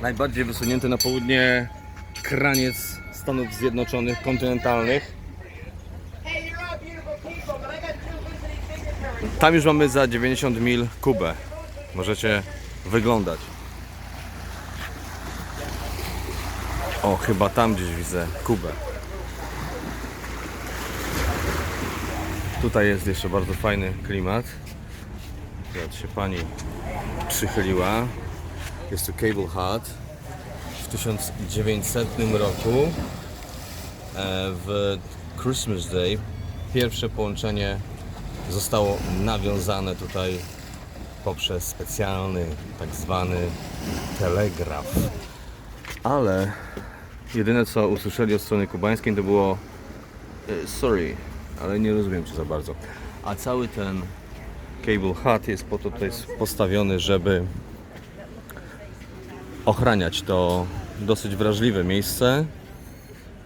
najbardziej wysunięty na południe kraniec Stanów Zjednoczonych kontynentalnych. Tam już mamy za 90 mil Kubę. Możecie wyglądać. O, chyba tam gdzieś widzę Kubę. Tutaj jest jeszcze bardzo fajny klimat. Jak się pani przychyliła. Jest tu Cable Hut. W 1900 roku e, w Christmas Day pierwsze połączenie zostało nawiązane tutaj poprzez specjalny tak zwany telegraf. Ale jedyne co usłyszeli od strony kubańskiej to było e, sorry, ale nie rozumiem cię za bardzo. A cały ten cable hut jest po to tutaj postawiony, żeby ochraniać to dosyć wrażliwe miejsce,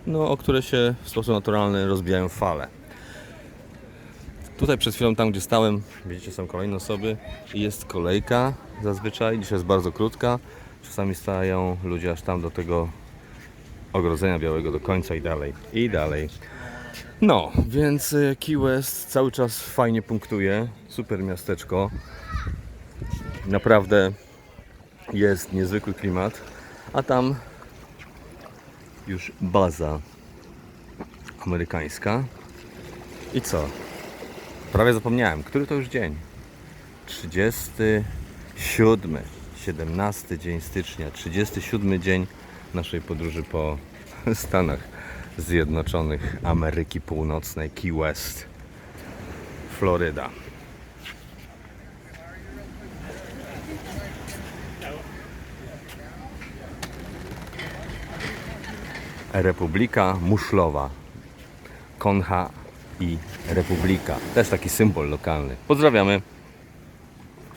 no, o które się w sposób naturalny rozbijają fale. Tutaj przed chwilą, tam gdzie stałem, widzicie, są kolejne osoby i jest kolejka zazwyczaj. Dzisiaj jest bardzo krótka. Czasami stają ludzie aż tam do tego ogrodzenia białego do końca i dalej, i dalej. No, więc y, Key West cały czas fajnie punktuje. Super miasteczko. Naprawdę jest niezwykły klimat. A tam już baza amerykańska. I co? Prawie zapomniałem, który to już dzień? 37, 17 dzień stycznia, 37 dzień naszej podróży po Stanach Zjednoczonych Ameryki Północnej, Key West, Floryda. Republika Muszlowa. Koncha i Republika. Też taki symbol lokalny. Pozdrawiamy.